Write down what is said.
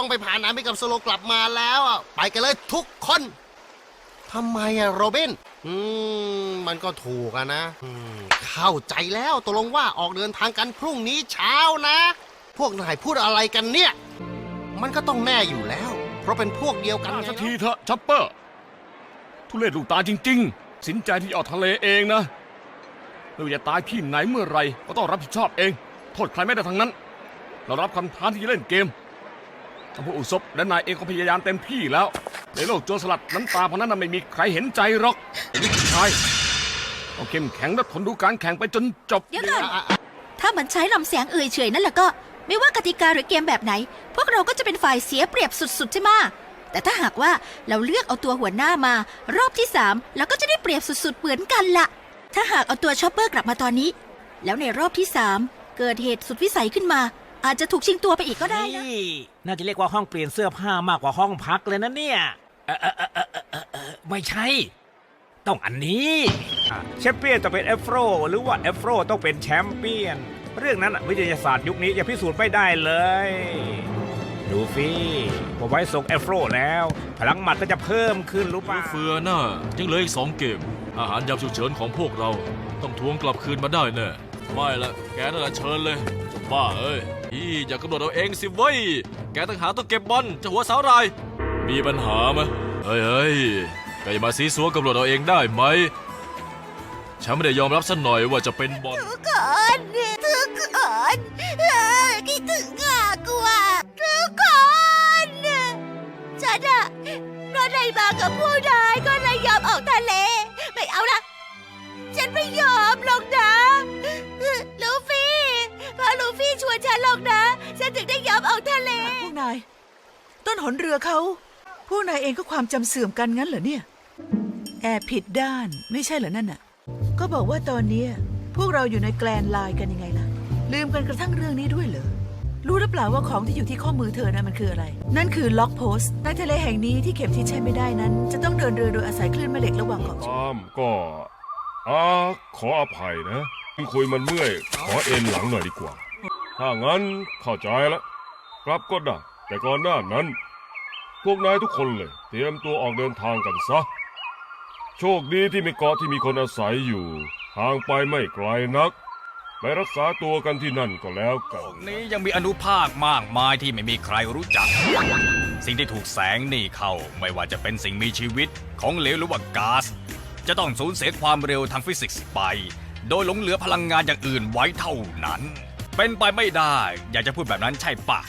้องไปพานามิกับโซโลกลับมาแล้วอะไปกันเลยทุกคนทำไมอะโรบิน อืม มันก็ถูกอะนะอืมเข้าใจแล้วตกลงว่าออกเดินทางกันพรุ่งนี้เช้านะ พวกนายพูดอะไรกันเนี่ย มันก็ต้องแน่อยู่แล้ว เพราะเป็นพวกเดียวกันไงสักทีเถอะชัปเปอร์ ทุเรศลูกตาจริง ๆ สินใจที่ออกทะเลเองนะไม่ว่าจะตายที่ไหนเมื่อไหรก็ต้องรับผิดชอบเอง โทษใครไม่ได้ทั้งนั้น เรารับคำท้าที่จะเล่นเกม ทั้งผู้อุศบและนายเองก็พยายามเต็มที่แล้ว ในโลกโจรสลัดน้ำตาพวกนั้นนะไม่มีใครเห็นใจหรอกไอ้นี่ผู้ชายต้องเข้มแข็งและทนดูการแข่งไปจนจบเดี๋ยวก่อน ถ้ามันใช้ลำแสงเอ่ยเฉยนั่นแหละก็ ไม่ว่ากติกาหรือเกมแบบไหน พวกเราก็จะเป็นฝ่ายเสียเปรียบสุดๆใช่ไหมะแต่ถ้าหากว่าเราเลือกเอาตัวหัวหน้ามารอบที่สามเราก็จะได้เปรียบสุดๆเหมือนกันละถ้าหากเอาตัวชอปเปอร์กลับมาตอนนี้ แล้วในรอบที่สามเกิดเหตุสุดวิสัยขึ้นมา อาจจะถูกชิงตัวไปอีกก็ได้นะนี่น่าจะเรียกว่าห้องเปลี่ยนเสื้อผ้ามากกว่าห้องพักเลยนะเนี่ยเอ่อเอ่อเอ่อเอ่อเอ่อเอ่อไม่ใช่ ต้องอันนี้อะแชมเปี้ยนต้องเป็นเอฟโรหรือว่าเอฟโรต้องเป็นแชมเปี้ยน เรื่องนั้นอะวิทยาศาสตร์ยุคนี้ยังพิสูจน์ไม่ได้เลย ดูฟี่พอไว้ส่งเอฟโรแล้ว พลังหมัดก็จะเพิ่มขึ้นรู้ป่ะ เฟือน่ะยังเหลืออีกสองเกม อาหารยามฉุกเฉินของพวกเรา ต้องทวงกลับคืนมาได้แน่ ไม่ละแกนั่นแหละเชิญเลยจบ้าเอ้ยอีอย่ากำหนดเอาเองสิเว้ย แกต่างหาต้องเก็บบอลจะหัวสาวไราย มีปัญหาไหมเฮ้ยเฮ้ยแกอย่ามาซีซัวกำหนดเอาเองได้ไหม ฉันไม่ได้ยอมรับสักหน่อยว่าจะเป็นบอลทุกคนทุกคนคิดถึงงากว่าทุกคน ฉันอะก็ได้มากับผู้นายก็ ฉันหรอกนะ ฉันถึงได้ยอมออกทะเล พวกนาย ต้นหนเรือเขา พวกนายเองก็ความจำเสื่อมกันงั้นเหรอเนี่ย แอบผิดด้านไม่ใช่เหรอนั่นน่ะ ก็บอกว่าตอนเนี้ยพวกเราอยู่ในแกลนไลน์กันยังไงล่ะ ลืมกันกระทั่งเรื่องนี้ด้วยเหรอ รู้หรือเปล่าว่าของที่อยู่ที่ข้อมือเธอนะมันคืออะไร นั่นคือล็อกโพสต์ในทะเลแห่งนี้ที่เข็มทิศใช้ไม่ได้นั้น จะต้องเดินเรือโดยอาศัยคลื่นแม่เหล็กระหว่างขอบชายตามก็อาขออภัยนะคุยมันเมื่อย ขอเอ็นหลังหน่อยดีกว่า ถ้างั้นเข้าใจละกลับก็ได้ แต่ก่อนหน้านั้น พวกนายทุกคนเลย เตรียมตัวออกเดินทางกันซะ โชคดีที่มีเกาะที่มีคนอาศัยอยู่ห่างไปไม่ไกลนัก ไปรักษาตัวกันที่นั่นก็แล้วกัน นี้ยังมีอนุภาคมากมายที่ไม่มีใครรู้จัก สิ่งที่ถูกแสงนี่เข้าไม่ว่าจะเป็นสิ่งมีชีวิตของเหลวหรือว่าก๊าซจะต้องสูญเสียความเร็วทางฟิสิกส์ไป โดยหลงเหลือพลังงานอย่างอื่นไว้เท่านั้น เป็นไปไม่ได้ อยากจะพูดแบบนั้นใช่ปะ